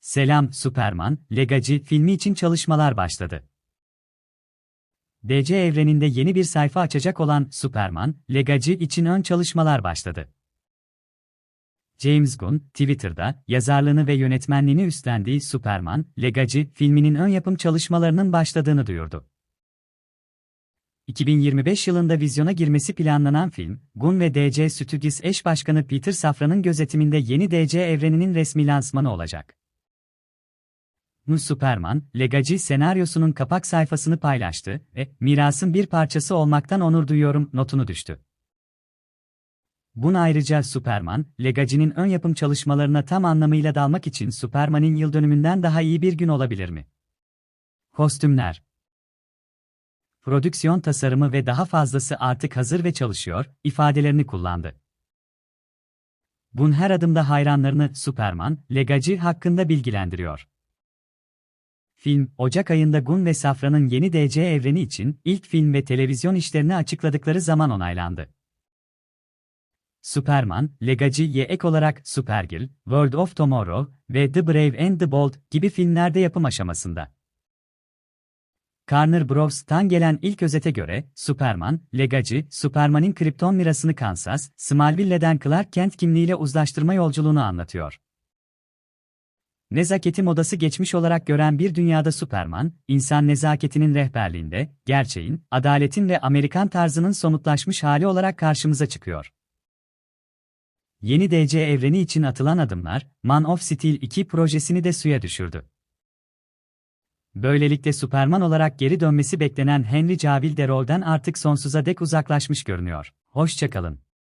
Selam Superman, Legacı filmi için çalışmalar başladı. DC evreninde yeni bir sayfa açacak olan Superman, Legacı için ön çalışmalar başladı. James Gunn, Twitter'da yazarlığını ve yönetmenliğini üstlendiği Superman, Legacı filminin ön yapım çalışmalarının başladığını duyurdu. 2025 yılında vizyona girmesi planlanan film, Gunn ve DC Studios eş başkanı Peter Safran'ın gözetiminde yeni DC evreninin resmi lansmanı olacak. Superman, Legacı senaryosunun kapak sayfasını paylaştı ve mirasın bir parçası olmaktan onur duyuyorum notunu düştü. Bun ayrıca Superman, Legacı'nın ön yapım çalışmalarına tam anlamıyla dalmak için Superman'in yıl dönümünden daha iyi bir gün olabilir mi? Kostümler Prodüksiyon tasarımı ve daha fazlası artık hazır ve çalışıyor, ifadelerini kullandı. Bun her adımda hayranlarını Superman, Legacı hakkında bilgilendiriyor. Film, Ocak ayında Gun ve Safran'ın yeni DC evreni için ilk film ve televizyon işlerini açıkladıkları zaman onaylandı. Superman, Legacı'ya ek olarak Supergirl, World of Tomorrow ve The Brave and the Bold gibi filmlerde yapım aşamasında. Warner Bros'tan gelen ilk özete göre, Superman, Legacı, Superman'in kripton mirasını Kansas, Smallville'den Clark Kent kimliğiyle uzlaştırma yolculuğunu anlatıyor. Nezaketi modası geçmiş olarak gören bir dünyada Superman, insan nezaketinin rehberliğinde, gerçeğin, adaletin ve Amerikan tarzının somutlaşmış hali olarak karşımıza çıkıyor. Yeni DC evreni için atılan adımlar, Man of Steel 2 projesini de suya düşürdü. Böylelikle Superman olarak geri dönmesi beklenen Henry Cavill de rolden artık sonsuza dek uzaklaşmış görünüyor. Hoşçakalın.